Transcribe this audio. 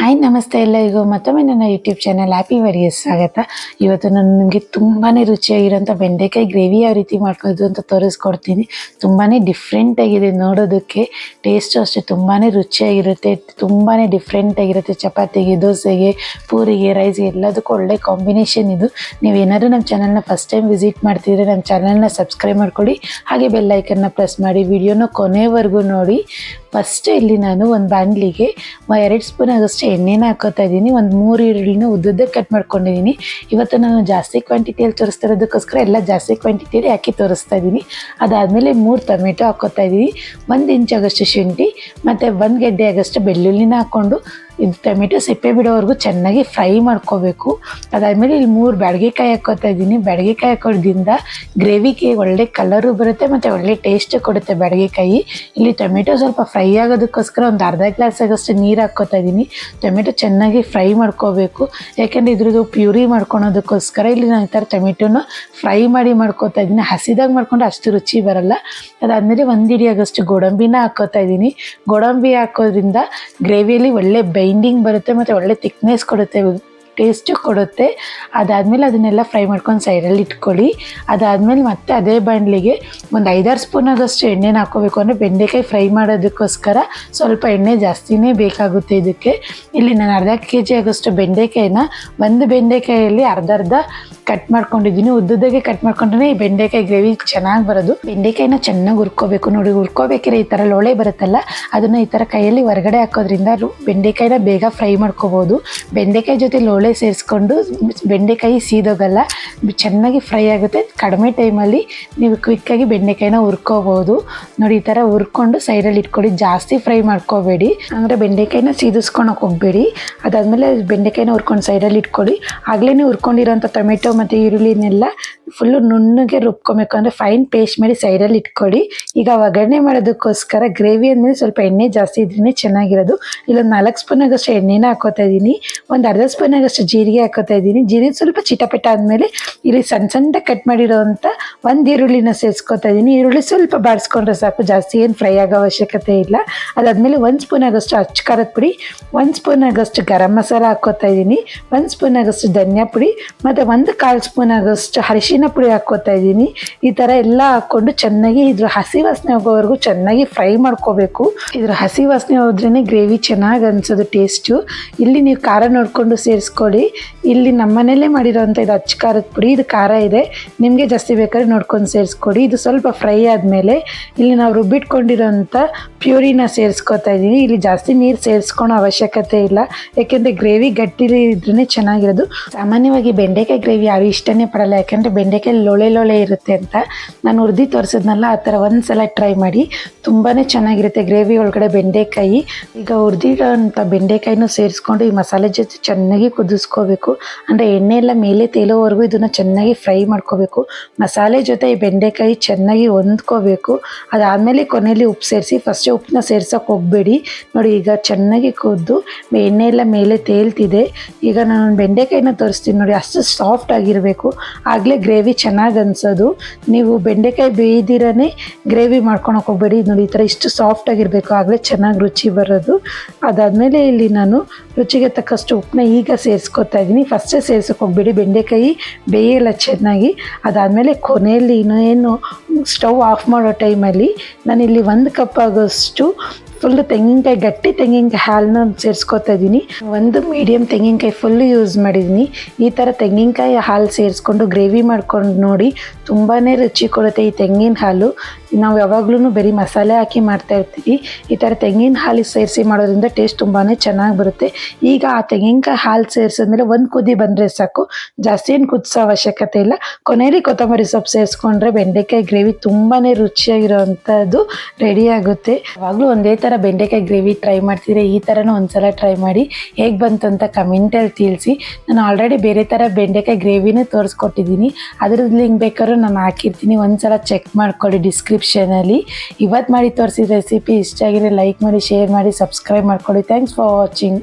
Hi ನಮಸ್ತೆ ಎಲ್ಲರಿಗೂ ಮತ್ತೊಮ್ಮೆ ನನ್ನ ಯೂಟ್ಯೂಬ್ ಚಾನಲ್ ಹ್ಯಾಪಿ ವರಿಯಸ್ ಸ್ವಾಗತ. ಇವತ್ತು ನಾನು ನಿಮಗೆ ತುಂಬಾ ರುಚಿಯಾಗಿರೋಂಥ ಬೆಂಡೆಕಾಯಿ ಗ್ರೇವಿ ಯಾವ ರೀತಿ ಮಾಡ್ಕೊಳ್ಳೋದು ಅಂತ ತೋರಿಸ್ಕೊಡ್ತೀನಿ. ತುಂಬಾ ಡಿಫ್ರೆಂಟ್ ಆಗಿದೆ ನೋಡೋದಕ್ಕೆ. ಟೇಸ್ಟು ಅಷ್ಟೇ ತುಂಬಾ ರುಚಿಯಾಗಿರುತ್ತೆ. ತುಂಬಾ ಡಿಫ್ರೆಂಟ್ ಆಗಿರುತ್ತೆ ಚಪಾತಿಗೆ, ದೋಸೆಗೆ, ಪೂರಿಗೆ ರೈಸ್ಗೆ ಎಲ್ಲದಕ್ಕೂ ಒಳ್ಳೆ ಕಾಂಬಿನೇಷನ್ ಇದು. ನೀವು ಏನಾದರೂ ನಮ್ಮ ಚಾನಲ್ನ ಫಸ್ಟ್ ಟೈಮ್ ವಿಸಿಟ್ ಮಾಡ್ತಿದ್ರೆ ನಮ್ಮ ಚಾನಲ್ನ ಸಬ್ಸ್ಕ್ರೈಬ್ ಮಾಡ್ಕೊಳ್ಳಿ. ಹಾಗೆ ಬೆಲ್ಲೈಕನ್ನ ಪ್ರೆಸ್ ಮಾಡಿ. ವಿಡಿಯೋನ ಕೊನೆವರೆಗೂ ನೋಡಿ. ಫಸ್ಟ್ ಇಲ್ಲಿ ನಾನು ಒಂದು ಬಾಣಲಿಗೆ ಎರಡು ಸ್ಪೂನ್ ಆಗೋಷ್ಟು ಎಣ್ಣೆನ ಹಾಕೋತಾ ಇದ್ದೀನಿ. ಒಂದು ಮೂರು ಈರುಳ್ಳಿನ ಉದ್ದುದ್ದಕ್ಕೆ ಕಟ್ ಮಾಡ್ಕೊಂಡಿದ್ದೀನಿ. ಇವತ್ತು ನಾನು ಜಾಸ್ತಿ ಕ್ವಾಂಟಿಟಿಯಲ್ಲಿ ತೋರಿಸ್ತಿರೋದಕ್ಕೋಸ್ಕರ ಎಲ್ಲ ಜಾಸ್ತಿ ಕ್ವಾಂಟಿಟಿಯಲ್ಲಿ ಹಾಕಿ ತೋರಿಸ್ತಾ ಇದ್ದೀನಿ. ಅದಾದಮೇಲೆ ಮೂರು ಟೊಮೆಟೊ ಹಾಕೋತಾ ಇದ್ದೀನಿ. ಒಂದು ಇಂಚ್ ಆಗೋಷ್ಟು ಶುಂಠಿ, ಮತ್ತು ಒಂದು ಗೆಡ್ಡೆ ಆಗೋಷ್ಟು ಬೆಳ್ಳುಳ್ಳಿನ ಹಾಕ್ಕೊಂಡು ಇದು ಟೊಮೆಟೊ ಸಿಪ್ಪೆ ಬಿಡೋವರೆಗೂ ಚೆನ್ನಾಗಿ ಫ್ರೈ ಮಾಡ್ಕೋಬೇಕು. ಅದಾದಮೇಲೆ ಇಲ್ಲಿ ಮೂರು ಬ್ಯಾಡಗೆಕಾಯಿ ಹಾಕೋತಾ ಇದ್ದೀನಿ. ಬ್ಯಾಡಗೆಕಾಯಿ ಹಾಕೋದ್ರಿಂದ ಗ್ರೇವಿಗೆ ಒಳ್ಳೆ ಕಲರು ಬರುತ್ತೆ ಮತ್ತು ಒಳ್ಳೆ ಟೇಸ್ಟ್ ಕೊಡುತ್ತೆ ಬ್ಯಾಡಗೆಕಾಯಿ. ಇಲ್ಲಿ ಟೊಮೆಟೊ ಸ್ವಲ್ಪ ಫ್ರೈ ಆಗೋದಕ್ಕೋಸ್ಕರ ಒಂದು ಅರ್ಧ ಗ್ಲಾಸ್ ಆಗೋಷ್ಟು ನೀರು ಹಾಕೋತಾ ಇದ್ದೀನಿ. ಟೊಮೆಟೊ ಚೆನ್ನಾಗಿ ಫ್ರೈ ಮಾಡ್ಕೋಬೇಕು. ಯಾಕೆಂದರೆ ಇದ್ರದ್ದು ಪ್ಯೂರಿ ಮಾಡ್ಕೊಳೋದಕ್ಕೋಸ್ಕರ ಇಲ್ಲಿ ನಾನು ಈ ಥರ ಟೊಮೆಟೊನ ಫ್ರೈ ಮಾಡಿ ಮಾಡ್ಕೋತಾ ಇದ್ದೀನಿ. ಹಸಿದಾಗ ಮಾಡ್ಕೊಂಡು ಅಷ್ಟು ರುಚಿ ಬರಲ್ಲ. ಅದಾದಮೇಲೆ ಒಂದು ಹಿಡಿಯಾಗಷ್ಟು ಗೋಡಂಬಿನ ಹಾಕ್ಕೋತಾ ಇದ್ದೀನಿ. ಗೋಡಂಬಿ ಹಾಕೋದ್ರಿಂದ ಗ್ರೇವಿಯಲ್ಲಿ ಒಳ್ಳೆ ಬೈಂಡಿಂಗ್ ಬರುತ್ತೆ ಮತ್ತು ಒಳ್ಳೆ ತಿಕ್ನೆಸ್ ಕೊಡುತ್ತೆ ಟೇಸ್ಟು ಕೊಡುತ್ತೆ. ಅದಾದಮೇಲೆ ಅದನ್ನೆಲ್ಲ ಫ್ರೈ ಮಾಡ್ಕೊಂಡು ಸೈಡಲ್ಲಿ ಇಟ್ಕೊಳ್ಳಿ. ಅದಾದಮೇಲೆ ಮತ್ತೆ ಅದೇ ಬಾಣಲಿಗೆ ಒಂದು ಐದಾರು ಸ್ಪೂನ್ ಆದಷ್ಟು ಎಣ್ಣೆನ ಹಾಕೋಬೇಕು ಅಂದರೆ ಬೆಂಡೆಕಾಯಿ ಫ್ರೈ ಮಾಡೋದಕ್ಕೋಸ್ಕರ ಸ್ವಲ್ಪ ಎಣ್ಣೆ ಜಾಸ್ತಿನೇ ಬೇಕಾಗುತ್ತೆ ಇದಕ್ಕೆ. ಇಲ್ಲಿ ನಾನು ಅರ್ಧ ಕೆ ಜಿ ಆಗೋಷ್ಟು ಬೆಂಡೆಕಾಯಿನ, ಒಂದು ಬೆಂಡೆಕಾಯಲ್ಲಿ ಅರ್ಧ ಅರ್ಧ ಕಟ್ ಮಾಡ್ಕೊಂಡಿದ್ದೀನಿ, ಉದ್ದುದ್ದಾಗೆ ಕಟ್ ಮಾಡ್ಕೊಂಡ್ರೆ ಈ ಬೆಂಡೆಕಾಯಿ ಗ್ರೇವಿ ಚೆನ್ನಾಗಿ ಬರೋದು. ಬೆಂಡೆಕಾಯಿನ ಚೆನ್ನಾಗಿ ಹುರ್ಕೋಬೇಕು ನೋಡಿ, ಹುರ್ಕೋಬೇಕಿದ್ರೆ ಈ ಥರ ಲೋಳೆ ಬರುತ್ತಲ್ಲ, ಅದನ್ನ ಈ ಥರ ಕೈಯಲ್ಲಿ ಹೊರಗಡೆ ಹಾಕೋದ್ರಿಂದ ಬೆಂಡೆಕಾಯಿನ ಬೇಗ ಫ್ರೈ ಮಾಡ್ಕೋಬಹುದು ಬೆಂಡೆಕಾಯಿ ಜೊತೆ ಲೋಳೆ ಸೇರಿಸ್ಕೊಂಡು ಬೆಂಡೆಕಾಯಿ ಸೀದೋಗಲ್ಲ, ಚೆನ್ನಾಗಿ ಫ್ರೈ ಆಗುತ್ತೆ. ಕಡಿಮೆ ಟೈಮಲ್ಲಿ ನೀವು ಕ್ವಿಕ್ಕಾಗಿ ಬೆಂಡೆಕಾಯಿನ ಹುರ್ಕೋಬೋದು. ನೋಡಿ, ಈ ಥರ ಹುರ್ಕೊಂಡು ಸೈಡಲ್ಲಿ ಇಟ್ಕೊಳ್ಳಿ, ಜಾಸ್ತಿ ಫ್ರೈ ಮಾಡ್ಕೋಬೇಡಿ. ಅಂದರೆ ಬೆಂಡೆಕಾಯಿನ ಸೀದಿಸ್ಕೊಳಕ್ಕೆ ಹೋಗಬೇಡಿ. ಅದಾದಮೇಲೆ ಬೆಂಡೆಕಾಯಿನ ಹುರ್ಕೊಂಡು ಸೈಡಲ್ಲಿ ಇಟ್ಕೊಳ್ಳಿ. ಆಗಲೇ ಹುರ್ಕೊಂಡಿರೋಂಥ ಟೊಮೆಟೊ ಮತ್ತು ಈರುಳ್ಳಿನೆಲ್ಲ ಫುಲ್ಲು ನುಣ್ಣಗೆ ರುಬ್ಕೊಬೇಕು. ಅಂದರೆ ಫೈನ್ ಪೇಸ್ಟ್ ಮಾಡಿ ಸೈಡಲ್ಲಿ ಇಟ್ಕೊಳ್ಳಿ. ಈಗ ಒಗ್ಗರಣೆ ಮಾಡೋದಕ್ಕೋಸ್ಕರ ಗ್ರೇವಿ ಅಂದಮೇಲೆ ಸ್ವಲ್ಪ ಎಣ್ಣೆ ಜಾಸ್ತಿ ಇದ್ರೇ ಚೆನ್ನಾಗಿರೋದು. ಇಲ್ಲೊಂದು ನಾಲ್ಕು ಸ್ಪೂನ್ ಆಗೋಷ್ಟು ಎಣ್ಣೆನ ಹಾಕೋತಾ ಇದ್ದೀನಿ. ಒಂದು ಅರ್ಧ ಸ್ಪೂನ್ ಆಗೋಷ್ಟು ಜೀರಿಗೆ ಹಾಕೋತಾ ಇದ್ದೀನಿ. ಜೀರಿಗೆ ಸ್ವಲ್ಪ ಚಿಟಪಟ ಆದಮೇಲೆ ಇಲ್ಲಿ ಸಣ್ಣ ಸಣ್ಣ ಕಟ್ ಮಾಡಿರೋವಂಥ ಒಂದು ಈರುಳ್ಳಿನ ಸೇರಿಸ್ಕೊತಾ ಇದ್ದೀನಿ. ಈರುಳ್ಳಿ ಸ್ವಲ್ಪ ಬಾಡಿಸ್ಕೊಂಡ್ರೆ ಸಾಕು, ಜಾಸ್ತಿ ಏನು ಫ್ರೈ ಆಗೋ ಅವಶ್ಯಕತೆ ಇಲ್ಲ. ಅದಾದಮೇಲೆ ಒಂದು ಸ್ಪೂನ್ ಆಗೋಷ್ಟು ಅಚ್ಚ ಖಾರದ ಪುಡಿ, ಒಂದು ಸ್ಪೂನ್ ಆಗೋಷ್ಟು ಗರಂ ಮಸಾಲ ಹಾಕೋತಾ ಇದ್ದೀನಿ. ಒಂದು ಸ್ಪೂನ್ ಆಗೋಷ್ಟು ಧನಿಯಾ ಪುಡಿ, ಮತ್ತು ಒಂದು ಕಾಲು ಸ್ಪೂನ್ ಆಗೋಷ್ಟು ಅರಿಶಿನ ಪುಡಿ ಹಾಕ್ಕೋತಾ ಇದ್ದೀನಿ. ಈ ಥರ ಎಲ್ಲ ಹಾಕ್ಕೊಂಡು ಚೆನ್ನಾಗಿ ಇದ್ರ ಹಸಿ ವಾಸನೆ ಹೋಗೋವರೆಗೂ ಚೆನ್ನಾಗಿ ಫ್ರೈ ಮಾಡ್ಕೋಬೇಕು. ಇದ್ರ ಹಸಿ ವಾಸನೆ ಹೋದ್ರೇ ಗ್ರೇವಿ ಚೆನ್ನಾಗಿ ಅನ್ಸೋದು ಟೇಸ್ಟು. ಇಲ್ಲಿ ನೀವು ಖಾರ ನೋಡಿಕೊಂಡು ಸೇರಿಸ್ಕೊಳ್ಳಿ. ಇಲ್ಲಿ ನಮ್ಮನೇಲೇ ಮಾಡಿರೋವಂಥ ಇದು ಅಚ್ಚ ಖಾರದ ಪುಡಿ, ಇದು ಖಾರ ಇದೆ. ನಿಮಗೆ ಜಾಸ್ತಿ ಬೇಕಾದ್ರೆ ನೋಡ್ಕೊಂಡು ಸೇರಿಸ್ಕೊಡಿ ಇದು ಸ್ವಲ್ಪ ಫ್ರೈ ಆದಮೇಲೆ ಇಲ್ಲಿ ನಾವು ರುಬ್ಬಿಟ್ಕೊಂಡಿರೋಂಥ ಪ್ಯೂರಿನ ಸೇರಿಸ್ಕೊತಾ ಇದ್ದೀನಿ. ಇಲ್ಲಿ ಜಾಸ್ತಿ ನೀರು ಸೇರಿಸ್ಕೊಳೋ ಅವಶ್ಯಕತೆ ಇಲ್ಲ. ಯಾಕೆಂದರೆ ಗ್ರೇವಿ ಗಟ್ಟಿಲಿ ಇದ್ರೇ ಚೆನ್ನಾಗಿರೋದು. ಸಾಮಾನ್ಯವಾಗಿ ಬೆಂಡೆಕಾಯಿ ಗ್ರೇವಿ ಯಾರು ಇಷ್ಟನೇ ಪಡಲ್ಲ. ಯಾಕೆಂದರೆ ಬೆಂಡೆಕಾಯಿ ಲೊಳೆ ಲೊಳೆ ಇರುತ್ತೆ ಅಂತ ನಾನು ಹುರಿದು ತೋರಿಸಿದ್ನಲ್ಲ, ಆ ಥರ ಒಂದು ಸಲ ಟ್ರೈ ಮಾಡಿ. ತುಂಬಾ ಚೆನ್ನಾಗಿರುತ್ತೆ ಗ್ರೇವಿ ಒಳಗಡೆ ಬೆಂಡೆಕಾಯಿ. ಈಗ ಹುರಿದಿರೋಂಥ ಬೆಂಡೆಕಾಯಿನೂ ಸೇರಿಸ್ಕೊಂಡು ಈ ಮಸಾಲೆ ಜೊತೆ ಚೆನ್ನಾಗಿ ಕುದಿಸ್ಕೋಬೇಕು. ಅಂದರೆ ಎಣ್ಣೆ ಎಲ್ಲ ಮೇಲೆ ತೇಲೋವರೆಗೂ ಇದನ್ನು ಚೆನ್ನಾಗಿ ಫ್ರೈ ಮಾಡ್ಕೋಬೇಕು. ಮಸಾಲೆ ಜೊತೆ ಈ ಬೆಂಡೆಕಾಯಿ ಚೆನ್ನಾಗಿ ಹೊಂದ್ಕೋಬೇಕು. ಅದಾದಮೇಲೆ ಕೊನೆಯಲ್ಲಿ ಉಪ್ಪು ಸೇರಿಸಿ ಫಸ್ಟೇ ಉಪ್ಪನ್ನ ಸೇರ್ಸೋಕೆ ಹೋಗಬೇಡಿ. ನೋಡಿ ಈಗ ಚೆನ್ನಾಗಿ ಕುದ್ದು, ಎಣ್ಣೆ ಎಲ್ಲ ಮೇಲೆ ತೇಲ್ತಿದೆ. ಈಗ ನಾನು ಬೆಂಡೆಕಾಯಿನ ತೋರಿಸ್ತೀನಿ ನೋಡಿ, ಅಷ್ಟು ಸಾಫ್ಟ್ ಆಗಿರಬೇಕು ಆಗಲೇ ಗ್ರೇವಿ ಚೆನ್ನಾಗಿ ಅನ್ಸೋದು. ನೀವು ಬೆಂಡೆಕಾಯಿ ಬೇಯ್ದಿರೇ ಗ್ರೇವಿ ಮಾಡ್ಕೊಳಕ್ಕೆ ಹೋಗಬೇಡಿ. ನೋಡಿ, ಈ ಥರ ಇಷ್ಟು ಸಾಫ್ಟ್ ಆಗಿರಬೇಕು. ಆಗಲೇ ಚೆನ್ನಾಗಿ ರುಚಿ ಬರೋದು. ಅದಾದಮೇಲೆ ಇಲ್ಲಿ ನಾನು ರುಚಿಗೆ ತಕ್ಕಷ್ಟು ಉಪ್ಪನ್ನ ಈಗ ಸೇರಿಸ್ಕೊತಾ ಇದ್ದೀನಿ. ಫಸ್ಟೇ ಸೇರ್ಸೋಕೆ ಹೋಗ್ಬೇಡಿ. ಬೆಂಡೆಕಾಯಿ ಬೇಯಲ್ಲ ಚೆನ್ನಾಗಿ. ಅದಾದಮೇಲೆ ಕೊನೆಯಲ್ಲಿ ಏನು ಸ್ಟವ್ ಆಫ್ ಮಾಡೋ ಟೈಮಲ್ಲಿ ನಾನಿಲ್ಲಿ ಒಂದು ಕಪ್ ಆಗೋಷ್ಟು ಫುಲ್ಲು ತೆಂಗಿನಕಾಯಿ, ಗಟ್ಟಿ ತೆಂಗಿನಕಾಯಿ ಹಾಲನ್ನ ಸೇರಿಸ್ಕೊತಾ ಇದ್ದೀನಿ ಒಂದು ಮೀಡಿಯಮ್ ತೆಂಗಿನಕಾಯಿ ಫುಲ್ ಯೂಸ್ ಮಾಡಿದ್ದೀನಿ ಈ ಥರ ತೆಂಗಿನಕಾಯಿ ಹಾಲು ಸೇರಿಸ್ಕೊಂಡು ಗ್ರೇವಿ ಮಾಡ್ಕೊಂಡು ನೋಡಿ ತುಂಬಾ ರುಚಿ ಕೊಡುತ್ತೆ ಈ ತೆಂಗಿನ ಹಾಲು. ನಾವು ಯಾವಾಗಲೂ ಬರೀ ಮಸಾಲೆ ಹಾಕಿ ಮಾಡ್ತಾ ಇರ್ತೀವಿ. ಈ ಥರ ತೆಂಗಿನ ಹಾಲು ಸೇರಿಸಿ ಮಾಡೋದ್ರಿಂದ ಟೇಸ್ಟ್ ತುಂಬಾ ಚೆನ್ನಾಗಿ ಬರುತ್ತೆ. ಈಗ ಆ ತೆಂಗಿನಕಾಯಿ ಹಾಲು ಸೇರಿಸಿದ್ಮೇಲೆ ಒಂದು ಕುದಿ ಬಂದರೆ ಸಾಕು. ಜಾಸ್ತಿ ಏನು ಕುದಿಸೋ ಅವಶ್ಯಕತೆ ಇಲ್ಲ. ಕೊನೆಯಲ್ಲಿ ಕೊತ್ತಂಬರಿ ಸೊಪ್ಪು ಸೇರಿಸ್ಕೊಂಡ್ರೆ ಬೆಂಡೆಕಾಯಿ ಗ್ರೇವಿ ತುಂಬಾ ರುಚಿಯಾಗಿರೋವಂಥದ್ದು ರೆಡಿ ಆಗುತ್ತೆ. ಯಾವಾಗಲೂ ಒಂದೇ ಥರ ಬೆಂಡೆಕಾಯಿ ಗ್ರೇವಿ ಟ್ರೈ ಮಾಡ್ತಿದ್ರೆ ಈ ಥರನೂ ಒಂದ್ಸಲ ಟ್ರೈ ಮಾಡಿ ಹೇಗೆ ಬಂತು ಅಂತ ಕಮೆಂಟಲ್ಲಿ ತಿಳಿಸಿ. ನಾನು ಆಲ್ರೆಡಿ ಬೇರೆ ಥರ ಬೆಂಡೆಕಾಯಿ ಗ್ರೇವಿನೇ ತೋರಿಸ್ಕೊಟ್ಟಿದ್ದೀನಿ. ಅದ್ರದ್ದು ಲಿಂಕ್ ಬೇಕಾದ್ರೂ ನಾನು ಹಾಕಿರ್ತೀನಿ. ಒಂದ್ಸಲ ಚೆಕ್ ಮಾಡ್ಕೊಳ್ಳಿ ಡಿಸ್ಕ್ರಿಪ್ಷನಲ್ಲಿ ಇವತ್ತು ಮಾಡಿ ತೋರಿಸಿದ ರೆಸಿಪಿ ಇಷ್ಟ ಆಗಿದೆ ಲೈಕ್ ಮಾಡಿ ಶೇರ್ ಮಾಡಿ ಸಬ್ಸ್ಕ್ರೈಬ್ ಮಾಡ್ಕೊಳ್ಳಿ ಥ್ಯಾಂಕ್ಸ್ ಫಾರ್ ವಾಚಿಂಗ್